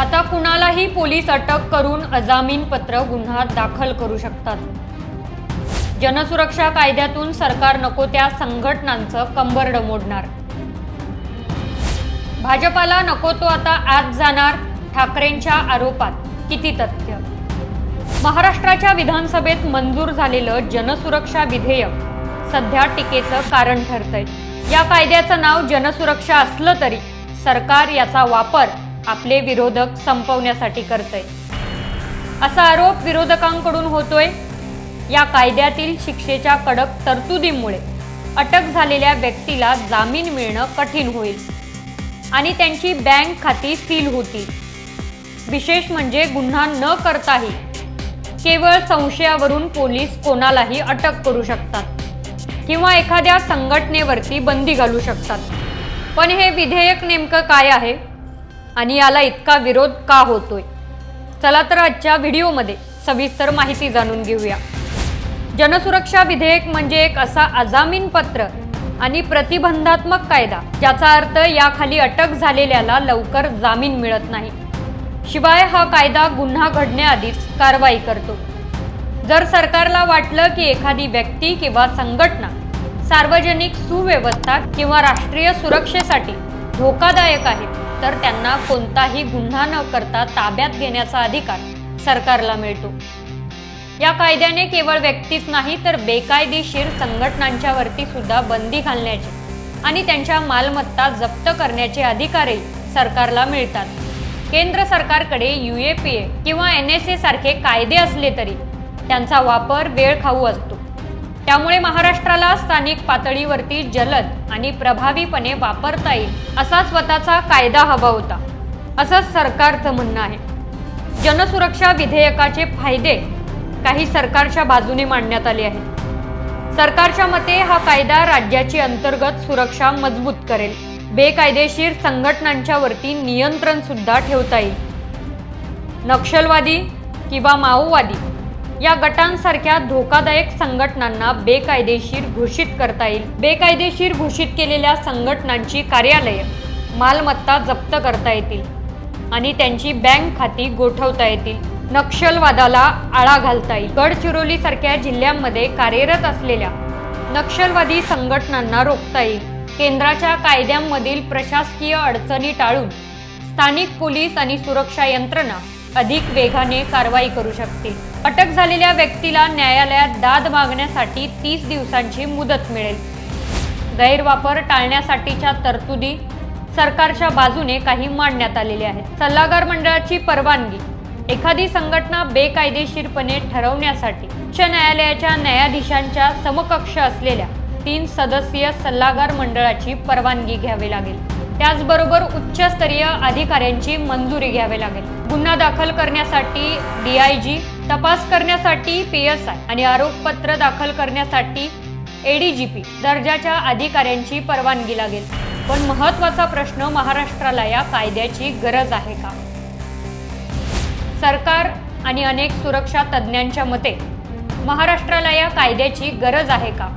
आता कुणालाही पोलीस अटक करून अजामीन पत्र गुन्हा दाखल करू शकतात. जनसुरक्षा कायद्यातून सरकार नको त्या संघटनांचं कंबरड मोडणार भाजपाला नको तो आता आत जाणार ठाकरेंच्या आरोपात. किती तथ्य? महाराष्ट्राच्या विधानसभेत मंजूर झालेलं जनसुरक्षा विधेयक सध्या टीकेचं कारण ठरतंय. या कायद्याचं नाव जनसुरक्षा असलं तरी सरकार याचा वापर आपले विरोधक संपवण्यासाठी करतय. असा आरोप विरोधकांकडून होतोय. या कायद्यातील शिक्षेच्या कडक तरतुदीमुळे अटक झालेल्या व्यक्तीला जामीन मिळणं कठीण होईल आणि त्यांची बँक खाती सील होतील. विशेष म्हणजे गुन्हा न करताही केवळ संशयावरून पोलीस कोणालाही अटक करू शकतात किंवा एखाद्या संघटनेवरती बंदी घालू शकतात. पण हे विधेयक नेमकं काय आहे? आणि याला इतका विरोध का होतोय? चला तर आजच्या व्हिडिओमध्ये सविस्तर माहिती जाणून घेऊया. जनसुरक्षा विधेयक म्हणजे एक असा अजामीन पत्र आणि प्रतिबंधात्मक कायदा ज्याचा अर्थ याखाली अटक झालेल्याला लवकर जामीन मिळत नाही. शिवाय हा कायदा गुन्हा घडण्याआधीच कारवाई करतो. जर सरकारला वाटलं की एखादी व्यक्ती किंवा संघटना सार्वजनिक सुव्यवस्था किंवा राष्ट्रीय सुरक्षेसाठी धोकादायक आहे तर त्यांना कोणताही गुन्हा न करता ताब्यात घेण्याचा अधिकार सरकारला मिळतो. या कायद्याने केवळ व्यक्तीच नाही तर बेकायदेशीर संघटनांच्या वरती सुद्धा बंदी घालण्याचे आणि त्यांच्या मालमत्ता जप्त करण्याचे अधिकारही सरकारला मिळतात. केंद्र सरकारकडे यू ए पी ए किंवा एन एस ए सारखे कायदे असले तरी त्यांचा वापर वेळ खाऊ असतो. त्यामुळे महाराष्ट्राला स्थानिक पातळीवरती जलद आणि प्रभावीपणे वापरता येईल असा स्वतःचा कायदा हवा होता. असं सरकारचं म्हणणं आहे. जनसुरक्षा विधेयकाचे फायदे काही सरकारच्या बाजूने मांडण्यात आले आहेत. सरकारच्या मते हा कायदा राज्याची अंतर्गत सुरक्षा मजबूत करेल. बेकायदेशीर संघटनांच्या वरती नियंत्रण सुद्धा ठेवता येईल. नक्षलवादी किंवा माओवादी या गटांसारख्या धोकादायक संघटनांना बेकायदेशीर घोषित करता येईल. बेकायदेशीर घोषित केलेल्या संघटनांची कार्यालये मालमत्ता जप्त करता येतील आणि त्यांची बँक खाती गोठवता येतील. नक्षलवादाला आळा घालता येईल. गडचिरोली सारख्या जिल्ह्यांमध्ये कार्यरत असलेल्या नक्षलवादी संघटनांना रोखता येईल. केंद्राच्या कायद्यांमधील प्रशासकीय अडचणी टाळून स्थानिक पोलीस आणि सुरक्षा यंत्रणा अधिक वेगाने कारवाई करू शकतील. अटक झालेल्या व्यक्तीला न्यायालयात दाद मागण्यासाठी तीस दिवसांची मुदत मिळेल. गैरवापर टाळण्यासाठीच्या तरतुदी सरकारच्या बाजूने काही मांडण्यात आलेल्या आहेत. सल्लागार मंडळाची परवानगी एखादी संघटना बेकायदेशीरपणे ठरवण्यासाठी उच्च न्यायालयाच्या न्यायाधीशांच्या समकक्ष असलेल्या तीन सदस्यीय सल्लागार मंडळाची परवानगी घ्यावी लागेल. त्याचबरोबर उच्चस्तरीय अधिकाऱ्यांची मंजुरी घ्यावी लागेल. गुन्हा दाखल करण्यासाठी डीआयजी तपास करण्यासाठी पी एस आय आणि आरोपपत्र दाखल करण्यासाठी एडीजीपी दर्जाच्या अधिकाऱ्यांची परवानगी लागेल. पण महत्त्वाचा प्रश्न महाराष्ट्राला या कायद्याची गरज आहे का? सरकार आणि अनेक सुरक्षा तज्ज्ञांच्या मते महाराष्ट्राला या कायद्याची गरज आहे का?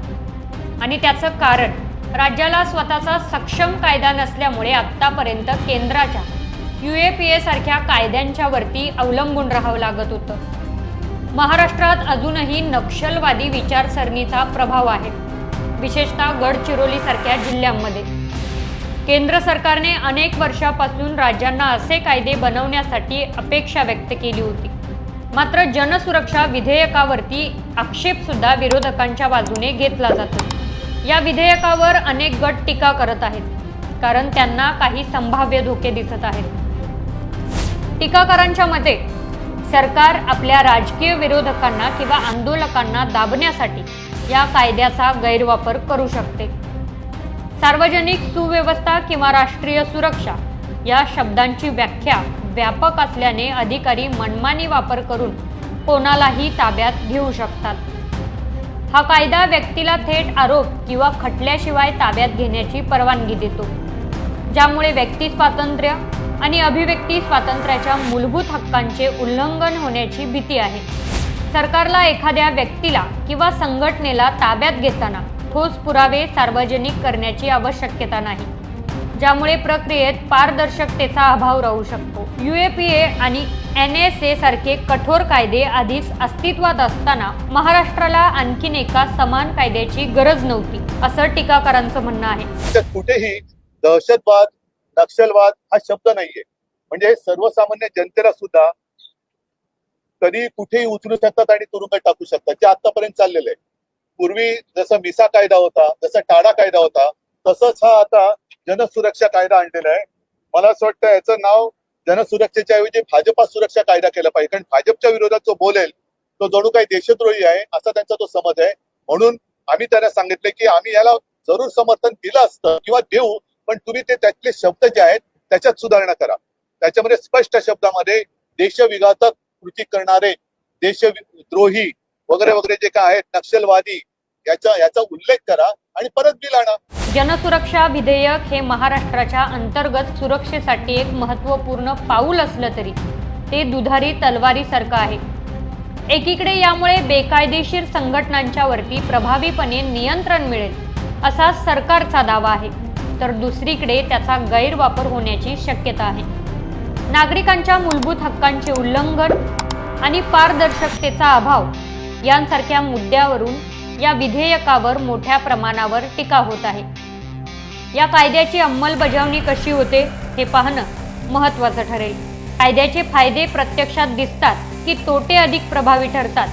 आणि त्याचं कारण राज्याला स्वतःचा सक्षम कायदा नसल्यामुळे आत्तापर्यंत केंद्राच्या यू ए पी एसारख्या कायद्यांच्या वरती अवलंबून राहावं लागत होतं. महाराष्ट्रात अजूनही नक्षलवादी विचारसरणीचा प्रभाव आहे. विशेषतः गडचिरोलीसारख्या जिल्ह्यांमध्ये. केंद्र सरकारने अनेक वर्षापासून राज्यांना असे कायदे बनवण्यासाठी अपेक्षा व्यक्त केली होती. मात्र जनसुरक्षा विधेयकावरती आक्षेपसुद्धा विरोधकांच्या बाजूने घेतला जातो. या विधेयकावर अनेक गट टीका करत आहेत कारण त्यांना काही संभाव्य धोके दिसत आहेत. टीकाकारांच्या मते सरकार आपल्या राजकीय विरोधकांना किंवा आंदोलकांना दाबण्यासाठी या कायद्याचा गैरवापर करू शकते. सार्वजनिक सुव्यवस्था किंवा राष्ट्रीय सुरक्षा या शब्दांची व्याख्या व्यापक असल्याने अधिकारी मनमानी वापर करून कोणालाही ताब्यात घेऊ शकतात. हा कायदा व्यक्तीला थेट आरोप किंवा खटल्याशिवाय ताब्यात घेण्याची परवानगी देतो. ज्यामुळे व्यक्ती स्वातंत्र्य आणि अभिव्यक्ती स्वातंत्र्याच्या मूलभूत हक्कांचे उल्लंघन होण्याची भीती आहे. सरकारला एखाद्या व्यक्तीला किंवा संघटनेला ताब्यात घेताना ठोस पुरावे सार्वजनिक करण्याची आवश्यकता नाही. ज्यामुळे प्रक्रियेत पारदर्शकतेचा अभाव राहू शकतो. यू ए पी ए आणि एन एस ए सारखे कठोर कायदे आधीच अस्तित्वात असताना महाराष्ट्राला आणखीन एका समान कायद्याची गरज नव्हती असं टीकाकारांचं म्हणणं आहे. कुठेही दहशतवाद नक्षलवाद हा शब्द नाहीये. म्हणजे सर्वसामान्य जनतेला सुद्धा कधी कुठेही उचलू शकतात आणि तुरुंगात टाकू शकतात जे आतापर्यंत चाललेलं आहे. पूर्वी जसा मिसा कायदा होता जसा टाडा कायदा होता तसंच हा आता जनसुरक्षा कायदा आणलेला आहे. मला असं वाटतं याचं नाव जनसुरक्षेच्या ऐवजी भाजपा सुरक्षा कायदा केला पाहिजे. कारण भाजपच्या विरोधात जो बोलेल तो जणू काही देशद्रोही आहे असा त्यांचा तो समज आहे. म्हणून आम्ही त्यांना सांगितले की आम्ही याला जरूर समर्थन दिलं असतं किंवा देऊ पण तुम्ही ते त्यातले शब्द जे आहेत त्याच्यात सुधारणा करा. त्याच्यामध्ये स्पष्ट शब्दामध्ये देशविघातक कृती करणारे देशद्रोही वगैरे वगैरे जे काय आहेत नक्षलवादी याचा याचा उल्लेख करा आणि परत बिल आणा. जनसुरक्षा विधेयक हे महाराष्ट्राच्या अंतर्गत सुरक्षेसाठी एक महत्त्वपूर्ण पाऊल असलं तरी ते दुधारी तलवारीसारखं आहे. एकीकडे यामुळे बेकायदेशीर संघटनांच्या वरती प्रभावीपणे नियंत्रण मिळेल असा सरकारचा दावा आहे. तर दुसरीकडे त्याचा गैरवापर होण्याची शक्यता आहे. नागरिकांच्या मूलभूत हक्कांचे उल्लंघन आणि पारदर्शकतेचा अभाव यांसारख्या मुद्द्यावरून या विधेयकावर मोठ्या प्रमाणावर टीका होत आहे. या कायद्याची अंमलबजावणी कशी होते हे पाहणं महत्त्वाचं ठरेल. कायद्याचे फायदे प्रत्यक्षात दिसतात की तोटे अधिक प्रभावी ठरतात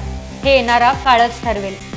हे येणारा काळच ठरवेल.